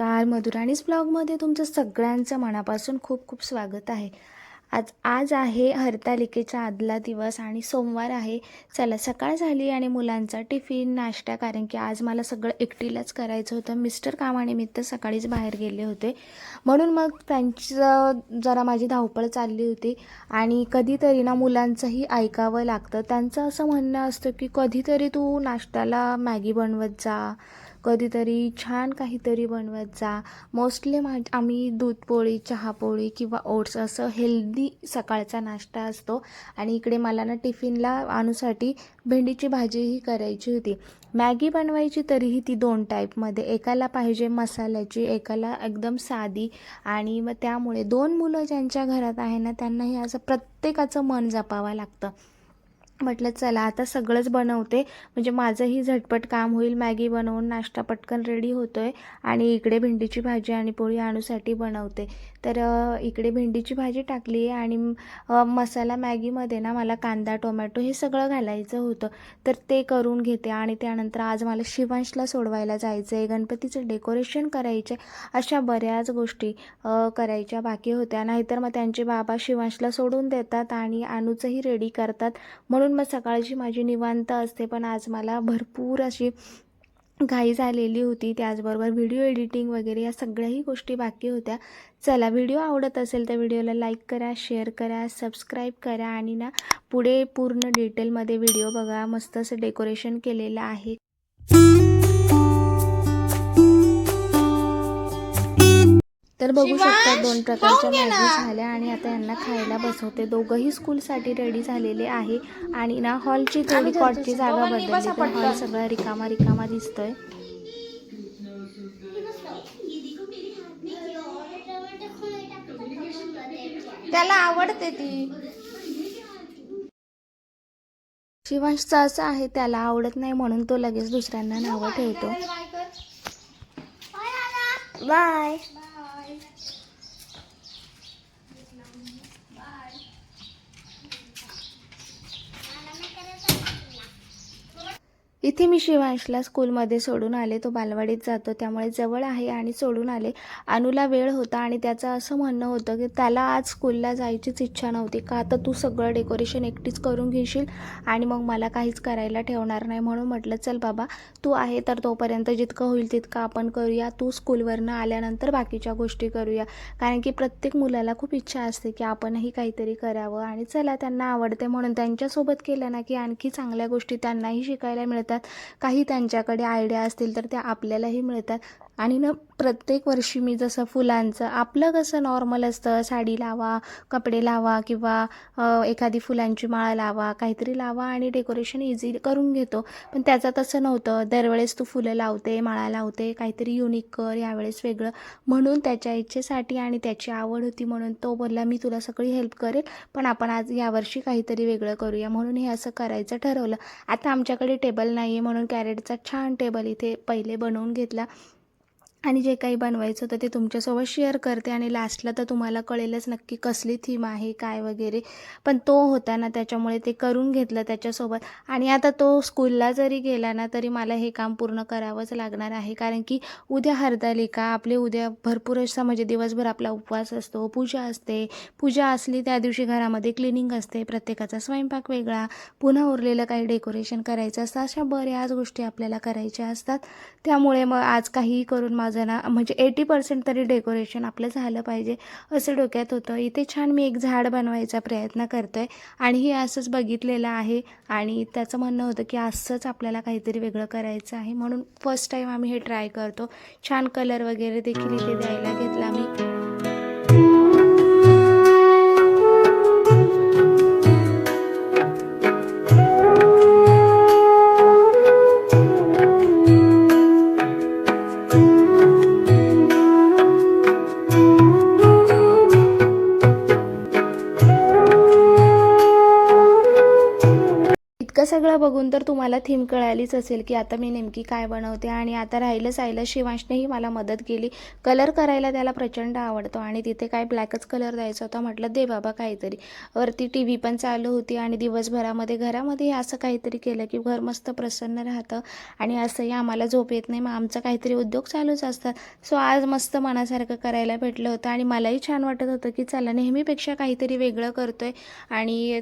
नमस्कार मधुराणीच ब्लॉगमध्ये तुमचं सगळ्यांचं मनापासून खूप खूप स्वागत आहे. आज आज आहे हरतालिकेचा आदला दिवस आणि सोमवार आहे. चला सकाळ झाली आणि मुलांचा टिफिन नाश्ता कारण की आज मला सगळं एकटीलाच करायचं होतं. मिस्टर कामानिमित्त सकाळीच बाहेर गेले होते. म्हणून मग त्यांचं जरा माझी धावपळ चालली होती आणि कधीतरी ना मुलांचंही ऐकावं लागतं. त्यांचं असं म्हणणं असतं की कधीतरी तू नाश्त्याला मॅगी बनवत जा कधीतरी छान काहीतरी बनवत जा. मोस्टली मा आम्ही दूधपोळी चहापोळी किंवा ओट्स असं हेल्दी सकाळचा नाश्ता असतो. आणि इकडे मला ना टिफिनला आणूसाठी भेंडीची भाजीही करायची होती. मॅगी बनवायची तरीही ती दोन टाईपमध्ये एकाला पाहिजे मसाल्याची एकाला एकदम साधी. आणि मग त्यामुळे दोन मुलं ज्यांच्या घरात आहे ना त्यांनाही असं प्रत्येकाचं मन जपावं लागतं. म्हटलं चला आता सगळंच बनवते. म्हणजे माझंही झटपट काम होईल. मॅगी बनवून नाश्ता पटकन रेडी होतो आहे आणि इकडे भेंडीची भाजी आणि पोळी आणूसाठी बनवते. तर इकडे भेंडीची भाजी टाकली आहे आणि मसाला मॅगीमध्ये ना मला कांदा टोमॅटो हे सगळं घालायचं होतं. तर ते करून घेते आणि त्यानंतर आज मला शिवांशला सोडवायला जायचं आहे गणपतीचं डेकोरेशन करायचे अशा बऱ्याच गोष्टी करायच्या बाकी होत्या. नाहीतर मग त्यांचे बाबा शिवांशला सोडून देतात आणि अनुचंही रेडी करतात. म्हणून म्हणून मग सकाळची माझी निवांत असते. पण आज मला भरपूर अशी घाई झालेली होती. त्याचबरोबर व्हिडिओ एडिटिंग वगैरे या सगळ्याही गोष्टी बाकी होत्या. चला व्हिडिओ आवडत असेल तर व्हिडिओला लाईक करा शेअर करा सबस्क्राईब करा आणि ना पुढे पूर्ण डिटेलमध्ये व्हिडिओ बघा. मस्त असं डेकोरेशन केलेलं आहे. तर बघू शकता दोन प्रकारच्या मॅगी झाल्या आणि आता यांना खायला बसवते. दोघंही स्कूलसाठी रेडी झालेले आहे. आणि ना हॉलची थोडी कॉटची जागा बदलली तर हॉल सगळा रिकामा रिकामा दिसतोय. त्याला आवडते ती. शिवांशचं असं आहे त्याला आवडत नाही म्हणून तो लगेच दुसऱ्यांना नावं ठेवतो. बाय. इथे मी शिवांशला स्कूलमध्ये सोडून आले. तो बालवाडीत जातो. त्यामुळे जवळ आहे आणि सोडून आले. अनुला वेळ होता आणि त्याचं असं म्हणणं होतं की त्याला आज स्कूलला जायचीच इच्छा नव्हती. का तर तू सगळं डेकोरेशन एकटीच करून घेशील आणि मग मला काहीच करायला ठेवणार नाही म्हणून म्हटलं चल बाबा तू आहे तर तोपर्यंत जितकं होईल तितकं आपण करूया. तू स्कूलवरनं आल्यानंतर बाकीच्या गोष्टी करूया. कारण की प्रत्येक मुलाला खूप इच्छा असते की आपणही काहीतरी करावं. आणि चला त्यांना आवडते म्हणून त्यांच्यासोबत केलं ना की आणखी चांगल्या गोष्टी त्यांनाही शिकायला मिळतात. काही त्यांच्याकडे आयडिया असतील तर त्या आपल्यालाही मिळतात. आणि ना प्रत्येक वर्षी मी जसं फुलांचं आपलं कसं नॉर्मल असतं साडी लावा कपडे लावा किंवा एखादी फुलांची माळ लावा काहीतरी लावा आणि डेकोरेशन इझी करून घेतो. पण त्याचं तसं नव्हतं. दरवेळेस तू फुलं लावते माळा लावते काहीतरी युनिक कर यावेळेस वेगळं. म्हणून त्याच्या इच्छेसाठी आणि त्याची आवड होती म्हणून तो बोलला मी तुला सगळी हेल्प करेल पण आपण आज यावर्षी काहीतरी वेगळं करूया. म्हणून हे असं करायचं ठरवलं. आता आमच्याकडे टेबल नाही आहे म्हणून कॅरेटचा छान टेबल इथे पहिले बनवून घेतला. आणि जे काही बनवायचं होतं ते तुमच्यासोबत शेअर करते आणि लास्टला तर तुम्हाला कळेलच नक्की कसली थीम आहे काय वगैरे. पण तो होता ना त्याच्यामुळे ते करून घेतलं त्याच्यासोबत. आणि आता तो स्कूलला जरी गेला ना तरी मला हे काम पूर्ण करावंच लागणार आहे. कारण की उद्या हरतालिका आपले उद्या भरपूर असा म्हणजे दिवसभर आपला उपवास असतो पूजा असते. पूजा असली त्या दिवशी घरामध्ये क्लिनिंग असते प्रत्येकाचा स्वयंपाक वेगळा. पुन्हा उरलेलं काही डेकोरेशन करायचं असतं अशा बऱ्याच गोष्टी आपल्याला करायच्या असतात. त्यामुळे मग आज काहीही करून माझं ना म्हणजे एटी पर्सेंट तरी डेकोरेशन आपलं झालं पाहिजे असं डोक्यात होतं. इथे छान मी एक झाड बनवायचा प्रयत्न करतो आहे आणि हे असंच बघितलेलं आहे आणि त्याचं म्हणणं होतं की असंच आपल्याला काहीतरी वेगळं करायचं आहे म्हणून फर्स्ट टाईम आम्ही हे ट्राय करतो. छान कलर वगैरे देखील इथे द्यायला घेतला मी. सगळं बघून तर तुम्हाला थीम कळालीच असेल की आता मी नेमकी काय बनवते आणि आता राहिलं सायलं शिवांशनेही मला मदत केली. कलर करायला त्याला प्रचंड आवडतो आणि तिथे काय ब्लॅकच कलर द्यायचा होता म्हटलं दे बाबा काहीतरी. वरती टी व्ही पण चालू होती आणि दिवसभरामध्ये घरामध्ये असं काहीतरी केलं की घर मस्त प्रसन्न राहतं आणि असंही आम्हाला झोप येत नाही. मग आमचं काहीतरी उद्योग चालूच असतात सो आज मस्त मनासारखं करायला भेटलं होतं आणि मलाही छान वाटत होतं की चला नेहमीपेक्षा काहीतरी वेगळं करतोय आणि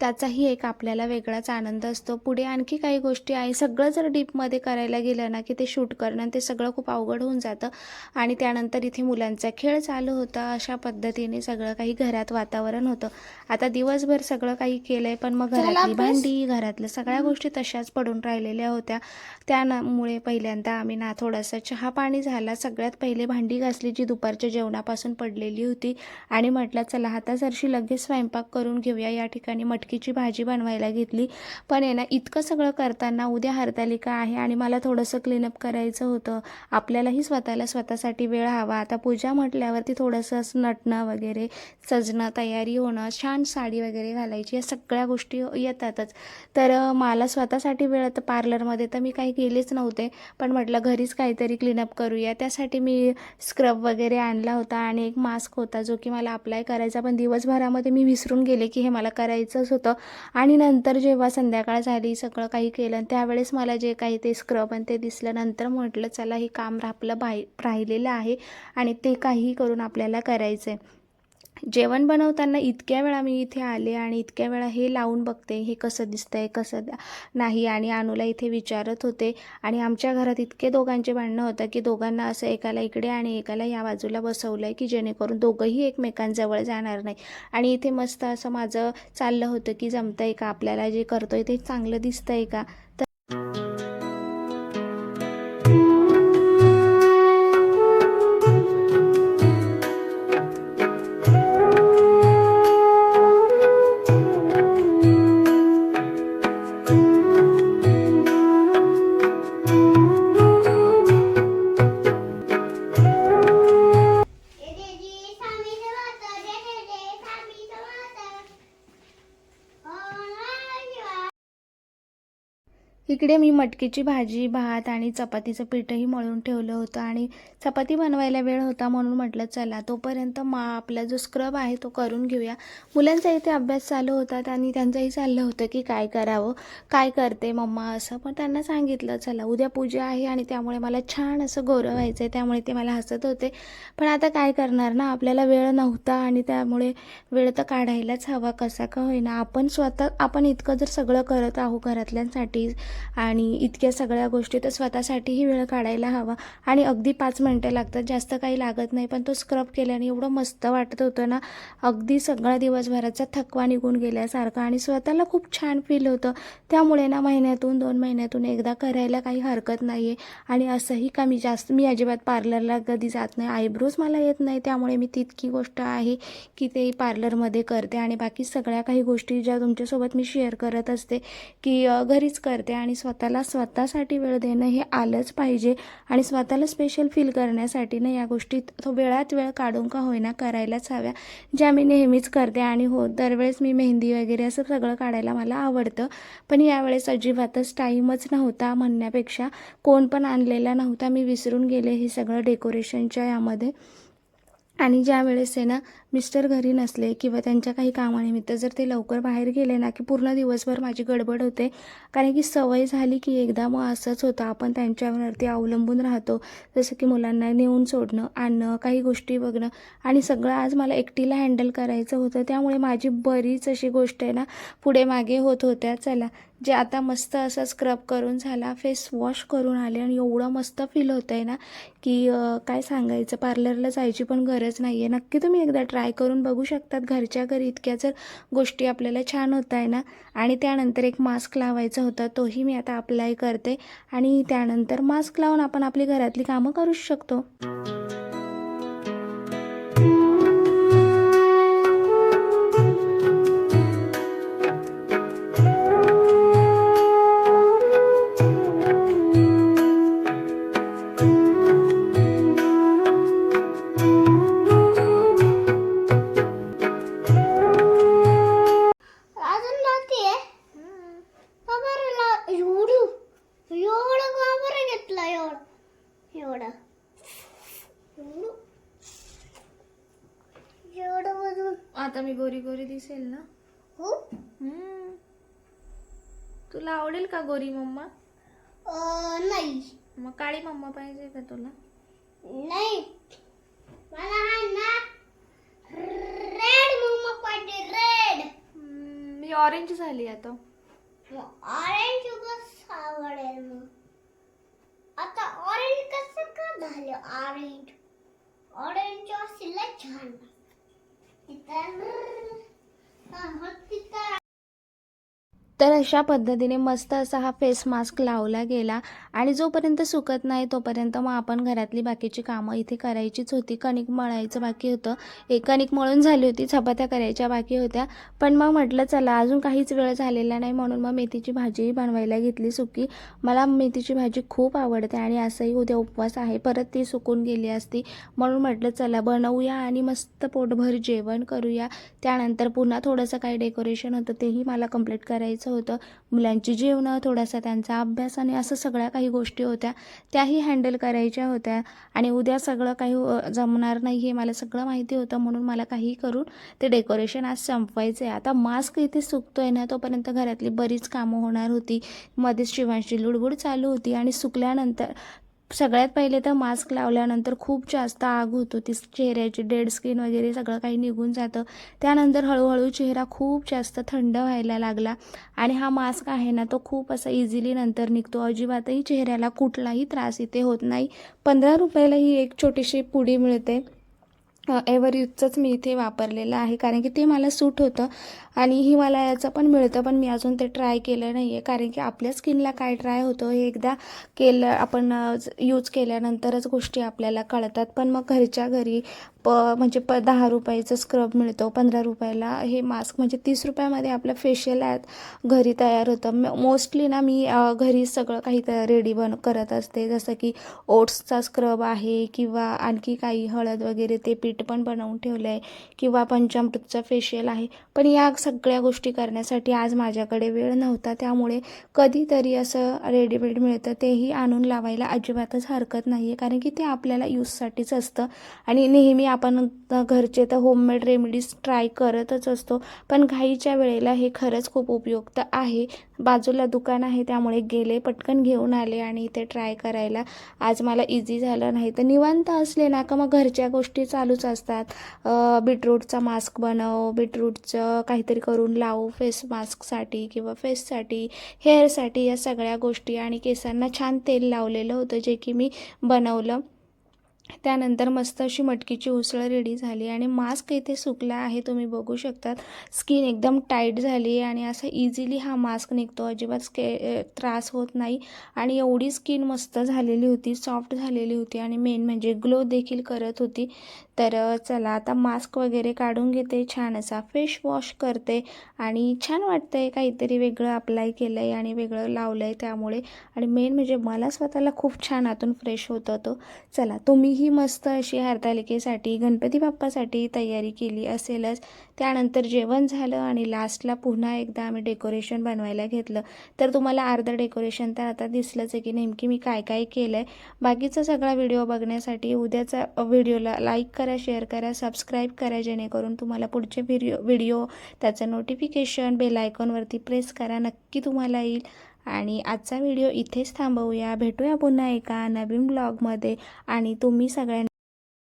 त्याचाही एक आपल्याला वेगळाच आनंद असतो. पुढे आणखी काही गोष्टी आहे. सगळं जर डीपमध्ये करायला गेलं ना की ते शूट करणं ते सगळं खूप अवघड होऊन जातं. आणि त्यानंतर इथे मुलांचा खेळ चालू होता. अशा पद्धतीने सगळं काही घरात वातावरण होतं. आता दिवसभर सगळं काही केलं आहे पण मग घरातली भांडी घरातल्या सगळ्या गोष्टी तशाच पडून राहिलेल्या होत्या. त्यामुळे पहिल्यांदा आम्ही ना थोडासा चहा पाणी झाला. सगळ्यात पहिले भांडी घासली जी दुपारच्या जेवणापासून पडलेली होती. आणि म्हटलं चला आता जरशी लगेच स्वयंपाक करून घेऊया. या ठिकाणी मटकीची भाजी बनवायला घेतली. पण आहे ना इतकं सगळं करताना उद्या हरतालिका आहे आणि मला थोडंसं क्लीनअप करायचं होतं. आपल्यालाही स्वतःला स्वतःसाठी वेळ हवा. आता पूजा म्हटल्यावरती थोडंसं असं नटणं वगैरे सजणं तयारी होणं छान साडी वगैरे घालायची या सगळ्या गोष्टी येतातच. तर मला स्वतःसाठी वेळ तर पार्लरमध्ये तर मी काही गेलेच नव्हते. पण म्हटलं घरीच काहीतरी क्लीनअप करूया. त्यासाठी मी स्क्रब वगैरे आणला होता आणि एक मास्क होता जो की मला अप्लाय करायचा. पण दिवसभरामध्ये मी विसरून गेले की हे मला करायचंच होतं. होतं. आणि नंतर जेव्हा संध्याकाळ झाली सगळं काही केलं आणि त्यावेळेस मला जे काही ते स्क्रब आणि ते दिसलं नंतर म्हटलं चला हे काम आपलं बाही राहिलेलं आहे आणि ते काही करून आपल्याला करायचं आहे जेवण बनवताना इतक्या वेळा मी इथे आले आणि इतक्या वेळा हे लावून बघते हे कसं दिसतंय कसं नाही आणि अनुला इथे विचारत होते. आणि आमच्या घरात इतके दोघांचे भांडणं होतं की दोघांना असं एकाला इकडे आणि एकाला या बाजूला बसवलं आहे की जेणेकरून दोघंही एकमेकांजवळ जाणार नाही. आणि इथे मस्त असं माझं चाललं होतं की जमतंय का? आपल्याला जे करतोय ते चांगलं दिसतंय का? इकडे मी मटकीची भाजी भात आणि चपातीचं पीठही मळून ठेवलं होतं आणि चपाती बनवायला वेळ होता म्हणून म्हटलं चला तोपर्यंत मा आपला जो स्क्रब आहे तो करून घेऊया. मुलांचा इथे अभ्यास चालू होता आणि त्यांचंही चाललं होतं की काय करावं? काय करते मम्मा? असं. पण त्यांना सांगितलं चला उद्या पूजा आहे आणि त्यामुळे मला छान असं गौरव व्हायचं आहे त्यामुळे ते मला हसत होते. पण आता काय करणार ना? आपल्याला वेळ नव्हता आणि त्यामुळे वेळ तर काढायलाच हवा. कसा का होईना? आपण स्वतः आपण इतकं जर सगळं करत आहो घरातल्यांसाठी आणि इतक्या सगळ्या गोष्टी तर स्वतःसाठीही वेळ काढायला हवा. आणि अगदी पाच मिनटं लागतात जास्त काही लागत नाही पण तो स्क्रब केल्याने एवढं मस्त वाटत होतं ना. अगदी सगळा दिवसभराचा थकवा निघून गेल्यासारखा आणि स्वतःला खूप छान फील होतं. त्यामुळे ना महिन्यातून दोन महिन्यातून एकदा करायला काही हरकत नाही आहे आणि असंही का मी जास्त मी अजिबात पार्लरला कधी जात नाही. आयब्रोज मला येत नाही त्यामुळे मी तितकी गोष्ट आहे की ते पार्लरमध्ये करते. आणि बाकी सगळ्या काही गोष्टी ज्या तुमच्यासोबत मी शेअर करत असते की घरीच करते. आणि आणि स्वतःला स्वतःसाठी वेळ देणं हे आलंच पाहिजे. आणि स्वतःला स्पेशल फील करण्यासाठी ना या गोष्टी तो वेळात वेळ काढून का होईना करायलाच हव्या. ज्या मी नेहमीच करते आणि हो दरवेळेस मी मेहंदी वगैरे असं सगळं काढायला मला आवडतं. पण यावेळेस अजिबातच टाईमच नव्हता म्हणण्यापेक्षा कोण पण आणलेला नव्हता मी विसरून गेले हे सगळं डेकोरेशनच्या यामध्ये. आणि ज्या वेळेस आहे ना मिस्टर घरी नसले किंवा त्यांच्या काही कामानिमित्त जर ते लवकर बाहेर गेले ना की पूर्ण दिवसभर माझी गडबड होते. कारण की सवय झाली की एकदा मग असंच होतं. आपण त्यांच्यावरती अवलंबून राहतो. जसं की मुलांना नेऊन सोडणं आणणं काही गोष्टी बघणं. आणि सगळं आज मला एकटीला हँडल करायचं होतं. त्यामुळे माझी बरीच अशी गोष्ट आहे ना पुढे मागे होत होत्या. चला जे आता मस्त असं स्क्रब करून झाला फेस वॉश करून आले आणि एवढं मस्त फील होतं आहे ना की काय सांगायचं? पार्लरला जायची पण गरज नाही आहे नक्की तुम्ही एकदा ट्राय ट्राय करून बघू शकतात घरच्या घरी. इतक्या जर गोष्टी आपल्याला छान होत आहे ना आणि त्यानंतर एक मास्क लावायचा होता तोही मी आता अप्लाय करते. आणि त्यानंतर मास्क लावून आपण आपली घरातली कामं करू शकतो. आता मी गोरी गोरी दिसेल ना? हो. हम्म. तुला आवडेल का गोरी मम्मा? अं, नाही. मग काळी मम्मा पाहिजे का तुला? नाही. मला हा ना रेड मम्मा पाहिजे रेड हम्म, मी ऑरेंज झाली आता. ऑरेंज कसं आवडेल मग. आता ऑरेंज कसं का झालं ऑरेंज ऑरेंज असेल छान. तिथं हा, मग तिथं तर अशा पद्धतीने मस्त असा हा फेस मास्क लावला गेला आणि जोपर्यंत सुकत नाही तोपर्यंत मग आपण घरातली बाकीची कामं इथे करायचीच होती. कणिक मळायचं बाकी होतं. एक कणिक मळून झाली होती चपात्या करायच्या बाकी होत्या. पण मग म्हटलं चला अजून काहीच वेळ झालेला नाही म्हणून मग मेथीची भाजीही बनवायला घेतली सुकी. मला मेथीची भाजी खूप आवडते आणि असंही उद्या उपवास आहे. परत ती सुकून गेली असती म्हणून म्हटलं चला बनवूया आणि मस्त पोटभर जेवण करूया. त्यानंतर पुन्हा थोडंसं काही डेकोरेशन होतं तेही मला कंप्लीट करायचं होतं. मुलांची जेवणं थोडासा त्यांचा अभ्यास आणि असं सगळ्या काही गोष्टी होत्या. त्याही हँडल करायच्या होत्या. आणि उद्या सगळं काही जमणार नाही हे मला सगळं माहिती होतं म्हणून मला काही करून ते डेकोरेशन आज संपवायचं आहे आता मास्क इथे सुकतो आहे ना तोपर्यंत घरातली बरीच कामं होणार होती. मध्येच शिवांची लुडबुड चालू होती आणि सुकल्यानंतर सगळ्यात पहिले तर मास्क लावल्यानंतर खूप जास्त आग होत होती. चेहऱ्याची डेड स्किन वगैरे सगळं काही निघून जातं. त्यानंतर हळूहळू चेहरा खूप जास्त थंड व्हायला लागला. आणि हा मास्क आहे ना तो खूप असा इझिली नंतर निघतो. अजिबातही चेहऱ्याला कुठलाही त्रास इथे होत नाही. पंधरा रुपयाला ही एक छोटीशी पुडी मिळते. एव्हरयूजचंच मी इथे वापरलेलं आहे कारण की ते मला सूट होतं आणि हिमालयाचं पण मिळतं पण मी अजून ते ट्राय केलं नाही आहे कारण की आपल्या स्किनला काय ट्राय होतं हे एकदा केलं आपण यूज केल्यानंतरच गोष्टी आपल्याला कळतात. पण मग घरच्या घरी प म्हणजे प दहा रुपयाचं स्क्रब मिळतो पंधरा रुपयाला. हे मास्क म्हणजे तीस रुपयामध्ये आपलं फेशियल आहेत घरी तयार होतं. मोस्टली ना मी घरी सगळं काही रेडी बन करत असते. जसं की ओट्सचा स्क्रब आहे किंवा आणखी काही हळद वगैरे ते पीठ पण बनवून ठेवलं आहे किंवा पंचामृतचा फेशियल आहे. पण या सगळ्या गोष्टी करण्यासाठी आज माझ्याकडे वेळ नव्हता. त्यामुळे कधीतरी असं रेडीमेड मिळतं. तेही आणून लावायला अजिबातच हरकत नाही आहे कारण की ते आपल्याला यूजसाठीच असतं. आणि नेहमी आपण घरचे तर होममेड रेमेडीज ट्राय करतच असतो. पण घाईच्या वेळेला हे खरंच खूप उपयुक्त आहे. बाजूला दुकान आहे त्यामुळे गेले पटकन घेऊन आले आणि इथे ट्राय करायला. आज मला इझी झालं नाही तर निवांत असले ना का मग घरच्या गोष्टी चालूच असतात. बीटरूटचा मास्क बनव बीटरूटचं काहीतरी करून लावू फेस मास्कसाठी किंवा फेससाठी हेअरसाठी या सगळ्या गोष्टी. आणि केसांना छान तेल लावलेलं होतं जे की मी बनवलं. त्यानंतर मस्त अशी मटकीची उसळ रेडी झाली आणि मास्क इथे सुकला आहे तुम्ही बघू शकतात. स्किन एकदम टाईट झाली आहे आणि असा इझिली हा मास्क निघतो. अजिबात स्के त्रास होत नाही. आणि एवढी स्किन मस्त झालेली होती सॉफ्ट झालेली होती आणि मेन म्हणजे ग्लो देखील करत होती. तर चला आता मास्क वगैरे काढून घेते छान असा. फेश वॉश करते आणि छान वाटतंय काहीतरी वेगळं अप्लाय केलं आहे आणि वेगळं लावलं आहे त्यामुळे. आणि मेन म्हणजे मला स्वतःला खूप छान आतून फ्रेश होतं तो चला तुम्हीही मस्त अशी हरतालिकेसाठी गणपती बाप्पासाठी तयारी केली असेलच. त्यानंतर जेवण झालं आणि लास्टला पुन्हा एकदा आम्ही डेकोरेशन बनवायला घेतलं. तर तुम्हाला अर्धं डेकोरेशन तर आता दिसलंच आहे की नेमकी मी काय काय केलं आहे बाकीचा सगळा व्हिडिओ बघण्यासाठी उद्याचा व्हिडिओला लाईक करा शेअर करा सबस्क्राईब करा जेणेकरून तुम्हाला पुढचे व्हिडिओ व्हिडिओ त्याचं नोटिफिकेशन बेल आयकॉनवरती प्रेस करा नक्की तुम्हाला येईल. आणि आजचा व्हिडिओ इथेच थांबवूया. भेटूया पुन्हा एका नवीन ब्लॉगमध्ये आणि तुम्ही सगळ्यांनी